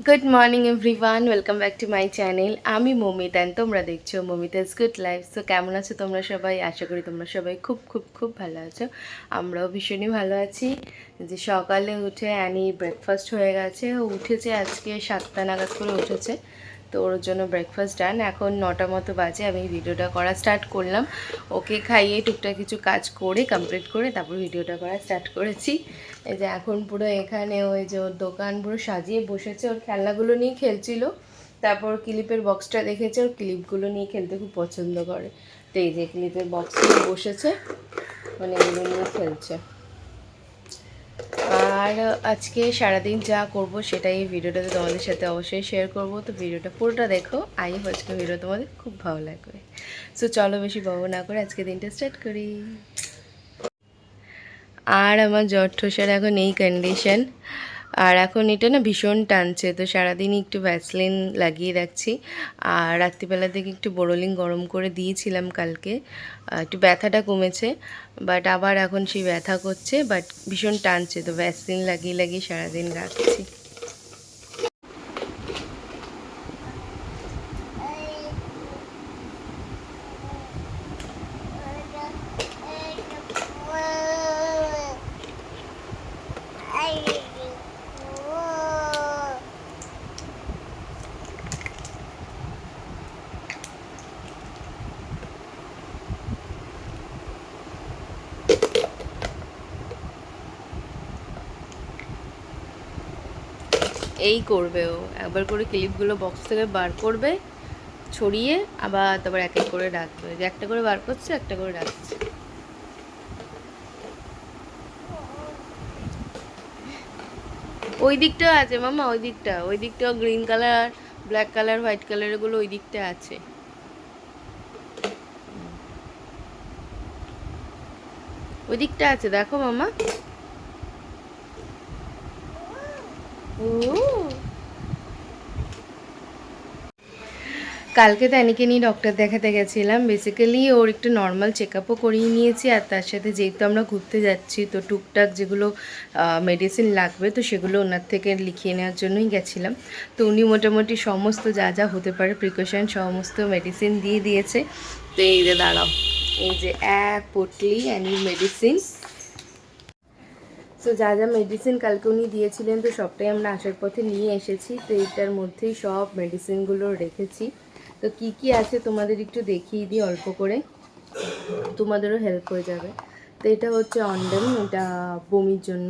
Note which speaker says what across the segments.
Speaker 1: Good morning everyone welcome back to my channel আমি Mamita and তোমরা দেখছ মমিতাস গুড লাইফ তো কেমন আছো তোমরা সবাই? আশা করি তোমরা সবাই খুব খুব খুব ভালো আছো। আমরাও ভীষণই ভালো আছি। যে সকালে উঠে অ্যানি ব্রেকফাস্ট হয়ে গেছে। উঠেছে আজকে সাতটা নাগাদ করে উঠেছে। তো ওর জন্য ব্রেকফাস্ট ডান এখন নটা মতো বাজে, আমি ভিডিওটা করা স্টার্ট করলাম। ওকে খাইয়ে টুকটাক কিছু কাজ করে কমপ্লিট করে তারপর ভিডিওটা করা স্টার্ট করেছি। এই যে এখন পুরো এখানে ওই যে ওর দোকান পুরো সাজিয়ে বসেছে। ওর খেলনাগুলো নিয়ে খেলছিল। তারপর ক্লিপের বক্সটা দেখেছে। ওর ক্লিপগুলো নিয়ে খেলতে খুব পছন্দ করে। তো এই যে ক্লিপের বক্স নিয়ে বসেছে। মানে এগুলো নিয়ে খেলছে। আর আজকে সারাদিন যা করব সেটাই এই ভিডিওটাতে তোমাদের সাথে অবশ্যই শেয়ার করব। তো ভিডিওটা পুরোটা দেখো, আই আজকে ভিডিও তোমাদের খুব ভালো লাগবে। সো চলো বেশি বড় না করে আজকে দিনটা স্টার্ট করি। আর আমার জ্বর ঠোসার এখন এই কন্ডিশন আর এখন এটা না ভীষণ টানছে, তো সারাদিনই একটু ভ্যাসলিন লাগিয়ে রাখছি। আর রাত্রিবেলা থেকে একটু বোরোলিং গরম করে দিয়েছিলাম কালকে। একটু ব্যথাটা কমেছে বাট আবার এখন সেই ব্যথা করছে বাট ভীষণ টানছে, তো ভ্যাসলিন লাগিয়ে লাগিয়ে সারাদিন রাখছি। এই করবে ও। একবার করে ক্লিপগুলো বক্স থেকে বার করবে, ছড়িয়ে আবার তারপর এক এক করে রাখবে। যে একটা করে বার করছে, একটা করে রাখছে। ওই দিকটা আছে মামা, ওই দিকটা। ওই দিকটা green colour black colour white colour এগুলো ওই দিকটা আছে। ওই দিকটা আছে, দেখো মামা। ও। কালকে তো অ্যানিকে নিয়ে ডক্টর দেখাতে গেছিলাম। বেসিক্যালি ওর একটু নর্মাল চেক আপও করিয়ে নিয়েছি আর তার সাথে যেহেতু আমরা ঘুরতে যাচ্ছি, তো টুকটাক যেগুলো মেডিসিন লাগবে, তো সেগুলো ওনার থেকে লিখিয়ে নেওয়ার জন্যই গেছিলাম। তো উনি মোটামুটি সমস্ত যা যা হতে পারে প্রিকশন সমস্ত মেডিসিন দিয়ে দিয়েছে। তো এই যে দাঁড়াও, এই যে এক পটলি অ্যানি মেডিসিন তো যা যা মেডিসিন কালকে উনি দিয়েছিলেন, তো সবটাই আমরা আসার পথে নিয়ে এসেছি। তো এইটার মধ্যেই সব মেডিসিনগুলো রেখেছি। তো কি কি আছে তোমাদের একটু দেখিয়ে দিই অল্প করে। তোমাদেরও হেল্প হয়ে যাবে। তো এটা হচ্ছে অন্ডেম এটা বমির জন্য।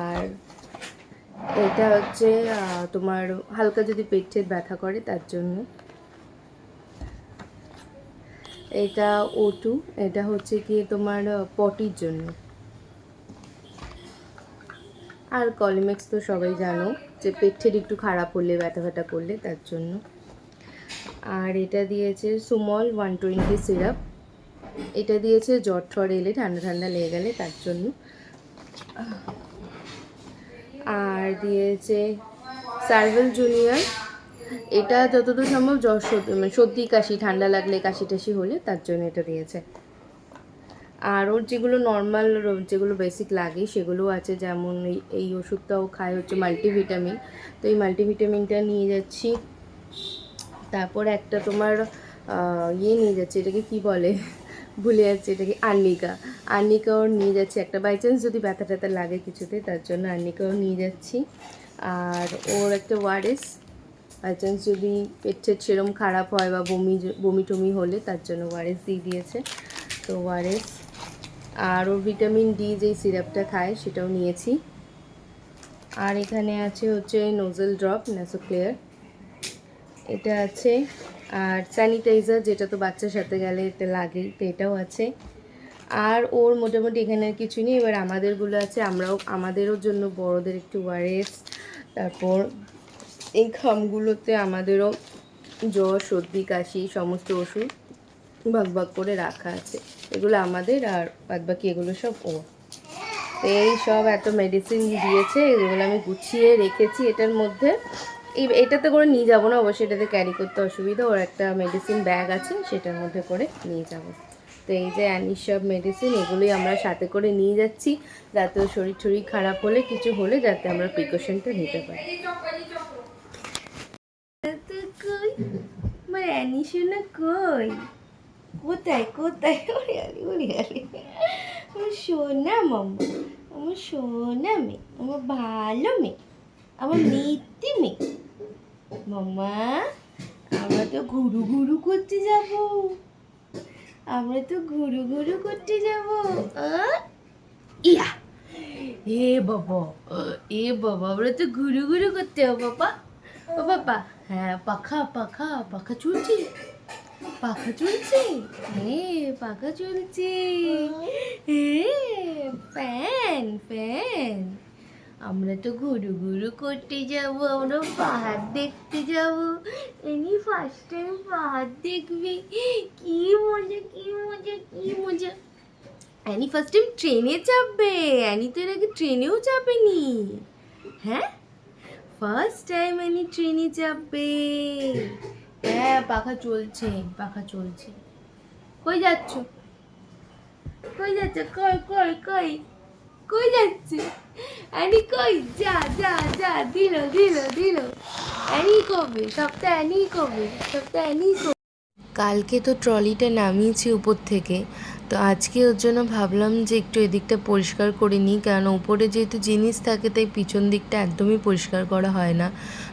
Speaker 1: আর এটা হচ্ছে তোমার হালকা যদি পেট টেট ব্যথা করে তার জন্য। এটা ওটু এটা হচ্ছে কি তোমার পটির জন্য। আর কলিমেক্স তো সবাই জানো যে পেটের একটু খারাপ হলে, ব্যথা ব্যথা করলে তার জন্য। আর এটা দিয়েছে সুমল ওয়ান টোয়েন্টি সিরাপ। এটা দিয়েছে জ্বর ঠর এলে ঠান্ডা ঠান্ডা লেগে গেলে তার জন্য। আর দিয়েছে সার্ভেল জুনিয়র। এটা যতদূর সম্ভব জ্বর সর্দি মানে কাশি, ঠান্ডা লাগলে কাশি টাশি হলে তার জন্য এটা দিয়েছে। আর ওর যেগুলো নর্মাল যেগুলো বেসিক লাগে সেগুলো আছে, যেমন এই ওষুধটাও খায় হচ্ছে মাল্টিভিটামিন তো এই মাল্টিভিটামিনটা নিয়ে যাচ্ছি। তারপর একটা তোমার ইয়ে নিয়ে যাচ্ছে, এটাকে কি বলে? ভুলে যাচ্ছে এটাকে, আর্নিকা। আর্নিকা ওর নিয়ে যাচ্ছি একটা বাই চান্স যদি ব্যথা ট্যাথা লাগে কিছুতে, তার জন্য আর্নিকাও নিয়ে যাচ্ছি। আর ওর একটা ওয়ারেস বাই চান্স যদি পেট সেরম খারাপ হয় বা বমি বমি টমি হলে, তার জন্য ওয়ারেস দিয়ে দিয়েছে। তো ওয়ারেস আর ওর ভিটামিন ডি যেই সিরাপটা খায় সেটাও নিয়েছি। আর এখানে আছে হচ্ছে নোজেল ড্রপ ন্যাসোক্লিয়ার এটা আছে। আর স্যানিটাইজার যেটা তো বাচ্চার সাথে গেলে এটা লাগে তো এটাও আছে। আর ওর মোটামুটি এখানে কিছু নেই। এবার আমাদেরগুলো আছে, আমরাও, আমাদেরও জন্য, বড়দের একটু ওয়ারেস তারপর এই খামগুলোতে আমাদেরও জ্বর, সর্দি, কাশি, সমস্ত ওষুধ ভাগ ভাগ করে রাখা আছে। এগুলো আমাদের আর বাদ বাকি এগুলো সব ও। তো এই সব এত মেডিসিন দিয়েছে, এগুলো আমি গুছিয়ে রেখেছি এটার মধ্যে। এই এটাতে করে নিয়ে যাব না, অবশ্যই এটাতে ক্যারি করতে অসুবিধা, ওর একটা মেডিসিন ব্যাগ আছে সেটার মধ্যে করে নিয়ে যাব। তো এই যে অ্যানির সব মেডিসিন এগুলোই আমরা সাথে করে নিয়ে যাচ্ছি, যাতে শরীর টরীর খারাপ হলে, কিছু হলে যাতে আমরা প্রিকশনটা নিতে পারি। কই? আমার অ্যানি কই? কোথায় কোথায় ওরে আলি আলি আমার সোনা মাম্মা আমার সোনা মেয়ে, আমার ভালো মেয়ে, আমার মিত্তি মেয়ে। মাম্মা আমরা তো ঘুরু ঘুরু করতে যাব। আমরা তো ঘুরু ঘুরু করতে যাব? ইয়া। এ বাবা এ বাবা, আমরা তো ঘুরু ঘুরু করতে হবে বাবা। ও বাবা হ্যাঁ পাখা পাখা পাখা চলছে। পাখা চলছে হ্যাঁ পাখা চলছে হ্যাঁ ফ্যান ফ্যান। আমরা তো ঘুরু ঘুরু করতে যাব, আমরা পাহাড় দেখতে যাব। এনি ফার্স্ট টাইম পাহাড় দেখবে। কি মজা কি মজা কি মজা। অ্যানি ফার্স্ট টাইম ট্রেনে চাপবে। অ্যানি তো এর আগে ট্রেনেও চাপেনি। হ্যাঁ? ফার্স্ট টাইম অ্যানি ট্রেনে চাপবে। হ্যাঁ পাখা চলছে পাখা চলছে। কই যাচ্ছ? কই যাচ্ছ? কই কই কই? কই যাচ্ছে? অ্যানি কই? যা যা যা, দিল দিল দিল। অ্যানি কবে? সপ্তাহ অ্যানি কবে? সপ্তাহ অ্যানি কবে? কালকে তো ট্রলিটা নামিয়েছি উপর থেকে। তো আজকে ওর জন্য ভাবলাম যে একটু এদিকটা পরিষ্কার করে নিই কারণ উপরে যেহেতু জিনিস থাকে তাই পিছন দিকটা একদমই পরিষ্কার করা হয় না।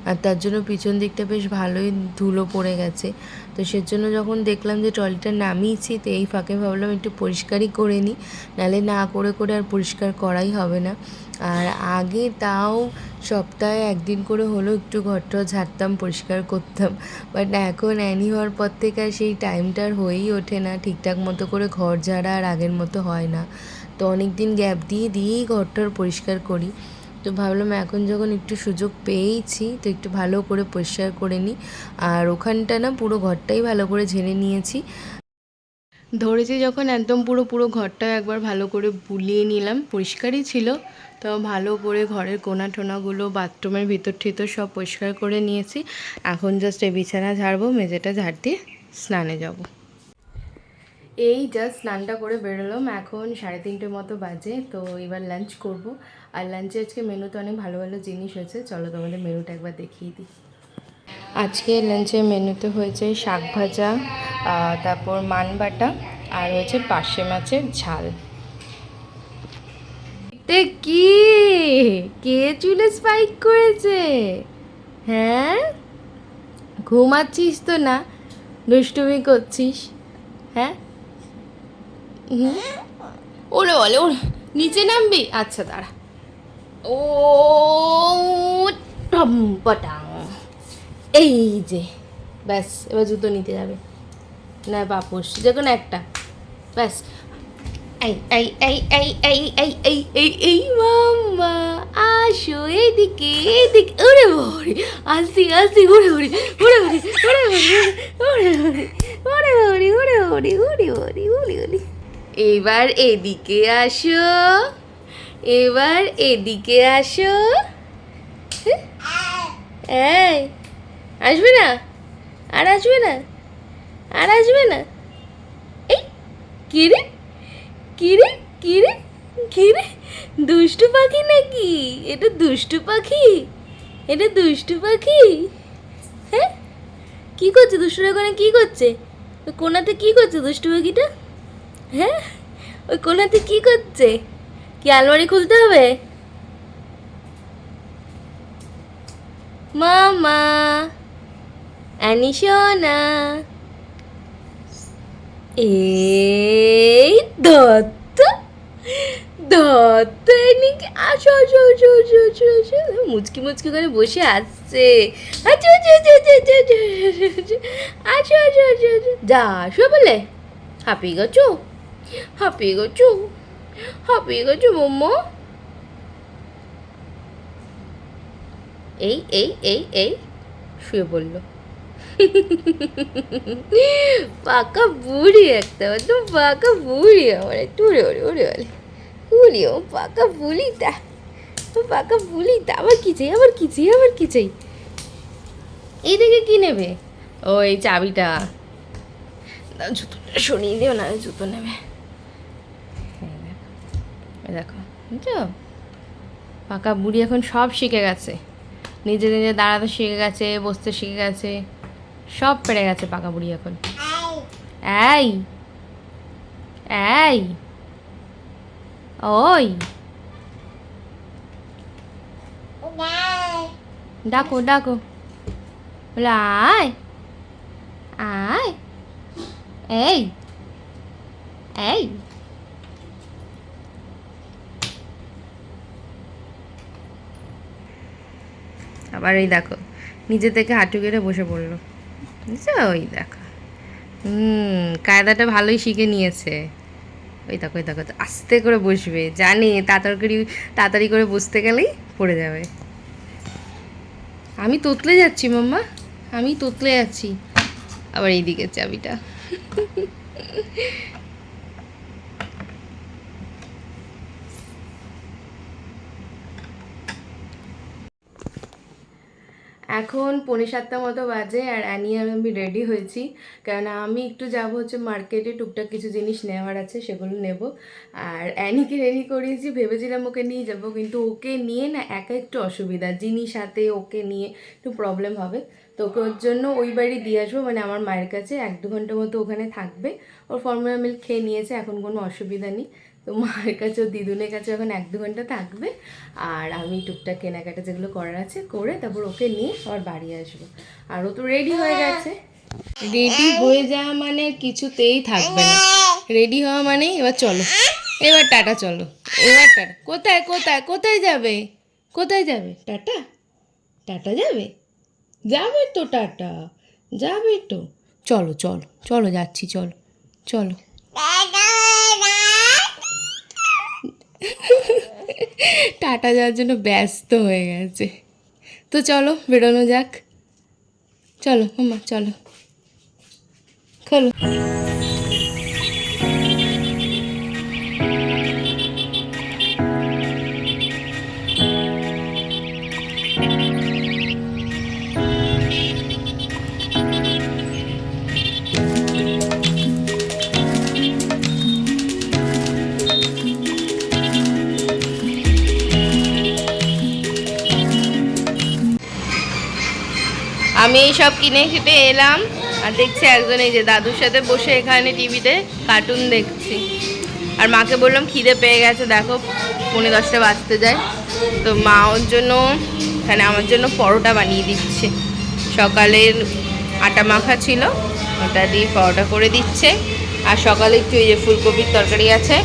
Speaker 1: আর তার জন্য পিছন দিকটা বেশ ভালোই ধুলো পড়ে গেছে। তো সেজন্য যখন দেখলাম যে ট্রলিটা নামিয়েছি, তো এই ফাঁকে ভাবলাম একটু পরিষ্কারই করে নিই নাহলে না করে করে আর পরিষ্কার করাই হবে না। আর আগে তাও সপ্তাহে একদিন করে হলেও একটু ঘরটা ঝাড়তাম, পরিষ্কার করতাম। বাট এখন অ্যানি হওয়ার পর থেকে আর সেই টাইমটা আর হয়েই ওঠে না, ঠিকঠাক মতো করে ঘর ঝাড়া আর আগের মতো হয় না। তো অনেক দিন গ্যাপ দিয়ে দিয়েই ঘরটার পরিষ্কার করি। তো ভাবলাম এখন যখন একটু সুযোগ পেয়েছি তো একটু ভালো করে পরিষ্কার করে নিই। আর ওখানটা না পুরো ঘরটাই ভালো করে ঝেড়ে নিয়েছি। ধরেছি যখন একদম পুরো পুরো ঘরটা একবার ভালো করে বুলিয়ে নিলাম। পরিষ্কারই ছিল। তো ভালো করে ঘরের কোনা টোনাগুলো বাথরুমের ভিতর ঠিতর সব পরিষ্কার করে নিয়েছি। এখন জাস্ট এই বিছানা ঝাড়বো, মেঝেটা ঝাড় দিয়ে স্নানে যাব। এই জাস্ট স্নানটা করে বেরোলাম। এখন সাড়ে তিনটে মতো বাজে, তো এবার লাঞ্চ করব। আর লাঞ্চে আজকে মেনুতে অনেক ভালো ভালো জিনিস হয়েছে চলো তোমাদের মেনুটা একবার দেখিয়ে দিই। আজকে লাঞ্চের মেনুতে হয়েছে শাক ভাজা তারপর মান বাটা আর হয়েছে পার্শে মাছের ঝাল। কি? কে চুলে স্পাইক করেছে? হ্যাঁ? ঘুমাচ্ছিস তো না? দুষ্টুমি করছিস? হ্যাঁ? ওরে বলে, ওরে নিচে নামবি? আচ্ছা দাঁড়া। ও টম এই যে ব্যাস, এবার জুতো নিতে যাবে। না বাপস যে কোনো একটা, ব্যাস। এই এই এই এই এই এই এই এই এই, মাম্মা, আসো এইদিকে এইদিকে ওরে ওরে আসি আসি, ওরে ওরে ওরে ওরে ওরে ওরে ওরে ওরে ওরে ওরে ওরে ওরে ওরে এবার এদিকে আসো, এবার এদিকে আসো। এই আসবে না? আর আসবে না? আর আসবে না? এই, কি রে? কি রে? কি রে? কি রে? দুষ্টু পাখি নাকি? এটা দুষ্টু পাখি? এটা দুষ্টু পাখি? হ্যাঁ? কি করছে দুষ্টুর ওখানে? কি করছে? ওই কোনাতে কি করছে দুষ্টু পাখিটা? হ্যাঁ? ওই কোনাতে কি করছে? কি আলমারি খুলতে হবে? মামা! অ্যানিশোনা এই দত্ত দত্ত এনিকে আসো আসো আসো আসো আসো আসো মুচকি মুচকি করে বসে আসছে আচ্ছা আচ্ছা আচ্ছা আচ্ছা আচ্ছা আচ্ছা আসো আসো আসো আসো যা আসো বলে হাঁপিয়ে গেছো হাঁপিয়ে গেছো হাঁপিয়ে গেছো মোমো এই এই এই এই শুয়ে পড়ল পাকা বুড়ি একটা তো পাকা বুড়ি আমার একটু উড়ে ওরে ওরে ওরে। উড়ি ও পাকা বুড়িটা ও পাকা বুড়িটা আবার কি চাই আবার কি চাই আবার কি চাই? এই দিকে কি নেবে? ও এই চাবিটা। জুতোটা সরিয়ে দিও না জুতো নেবে। দেখো, দেখো বুঝছ? পাকা বুড়ি এখন সব শিখে গেছে। নিজে নিজে দাঁড়াতে শিখে গেছে বসতে শিখে গেছে। সব পেরে গেছে পাকা বুড়ি এখন। এই এই, ওই। ডাকো ডাকো। বলে, আয় আয়, এই এই। আবার এই দেখো, নিজে থেকে হাঁটু কেটে বসে পড়ল। ওই দেখো। হুম, কায়দাটা ভালোই শিখে নিয়েছে। ওই দেখো ওই দেখো আস্তে করে বসবে। জানে, তাড়াতাড়ি তাড়াতাড়ি করে বসতে গেলেই পড়ে যাবে। আমি তোতলে যাচ্ছি, মাম্মা। আমি তোতলে যাচ্ছি আবার এইদিকে চাবিটা। এখন পৌনে সাতটা মতো বাজে আর অ্যানি আর আমি রেডি হয়েছি। কারণ আমি একটু যাব হচ্ছে মার্কেটে টুকটাক কিছু জিনিস নেওয়ার আছে, সেগুলো নেব। আর অ্যানিকে রেডি করিয়েছি, ভেবেছিলাম ওকে নিয়ে যাব, কিন্তু ওকে নিয়ে না একা একটু অসুবিধা। জিনিস হাতে ওকে নিয়ে একটু প্রবলেম হবে। তো ওকে ওর জন্য ওই বাড়ি দিয়ে আসব মানে আমার মায়ের কাছে। এক দু ঘণ্টা মতো ওখানে থাকবে। ওর ফর্মুলা মিল্ক খেয়ে নিয়েছে, এখন কোনো অসুবিধা নেই। তো মায়ের কাছে দিদুনের কাছে এখন এক দু ঘণ্টা থাকবে। আর আমি টুকটাক কেনাকাটা যেগুলো করার আছে করে তারপর ওকে নিয়ে আবার বাড়ি আসব। আর ও তো রেডি হয়ে গেছে। রেডি হয়ে যাওয়া মানে কিছুতেই থাকবে না। রেডি হওয়া মানে এবার চলো। এবার টাটা চলো। এবার টাটা। কোথায় কোথায় কোথায় যাবে? কোথায় যাবে? টাটা? টাটা যাবে? যাবে তো টাটা। যাবে তো। চলো চলো চলো যাচ্ছি, চলো চলো। টাটা যাওয়ার জন্য ব্যস্ত হয়ে গেছে। তো চলো বেরোনো যাক। চলো হুম চলো। খোলো। আমি এই সব কিনে খেতে এলাম আর দেখছি একজন এই যে দাদুর সাথে বসে এখানে টিভিতে কার্টুন দেখছি। আর মাকে বললাম, খিদে পেয়ে গেছে, দেখো, পৌনে দশটা বাজতে যায়। তো মা ওর জন্য, এখানে আমার জন্য পরোটা বানিয়ে দিচ্ছে। সকালের আটা মাখা ছিল, ওটা দিয়ে পরোটা করে দিচ্ছে। আর সকালে একটু এই যে ফুলকপির তরকারি আছে,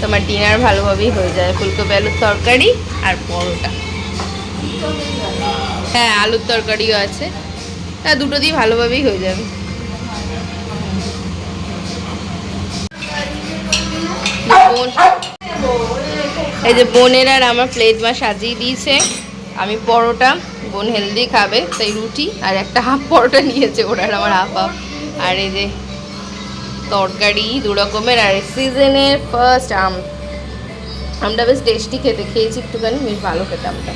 Speaker 1: তোমার ডিনার ভালোভাবেই হয়ে যায়। ফুলকপি আলুর তরকারি আর পরোটা। হ্যাঁ আলুর তরকারিও আছে। হ্যাঁ দুটো দিয়ে ভালোভাবেই হয়ে যাবে। এই যে বোনের আর আমার প্লেট মা সাজিয়ে দিয়েছে। আমি পরোটা, বোন হেলদি খাবে, তাই রুটি আর একটা হাফ পরোটা নিয়েছে ওরা আমার হাফ হাফ আর এই যে তরকারি দু রকমের আর সিজনের ফার্স্ট আম। আমটা বেশ টেস্টি খেতে, খেয়েছি একটুখানি, বেশ ভালো খেতে আমটা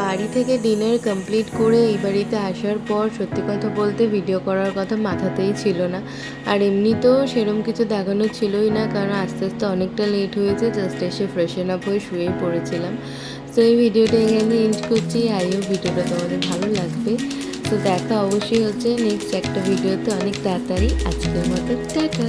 Speaker 1: বাড়ি থেকে ডিনার কমপ্লিট করে এই বাড়িতে আসার পর সত্যি কথা বলতে ভিডিও করার কথা মাথাতেই ছিল না। আর এমনিতেও সেরম কিছু দেখানো ছিলই না, কারণ আস্তে আস্তে অনেকটা লেট হয়েছে জাস্ট এসে ফ্রেশন আপ হয়ে শুয়ে পড়েছিলাম। তো এই ভিডিওটা এখানে এন্ড করছি। আইও ভিডিওটা তোমাদের ভালো লাগবে। তো দেখা অবশ্যই হচ্ছে নেক্সট একটা ভিডিওতে অনেক তাড়াতাড়ি। আজকের মতো টাটা।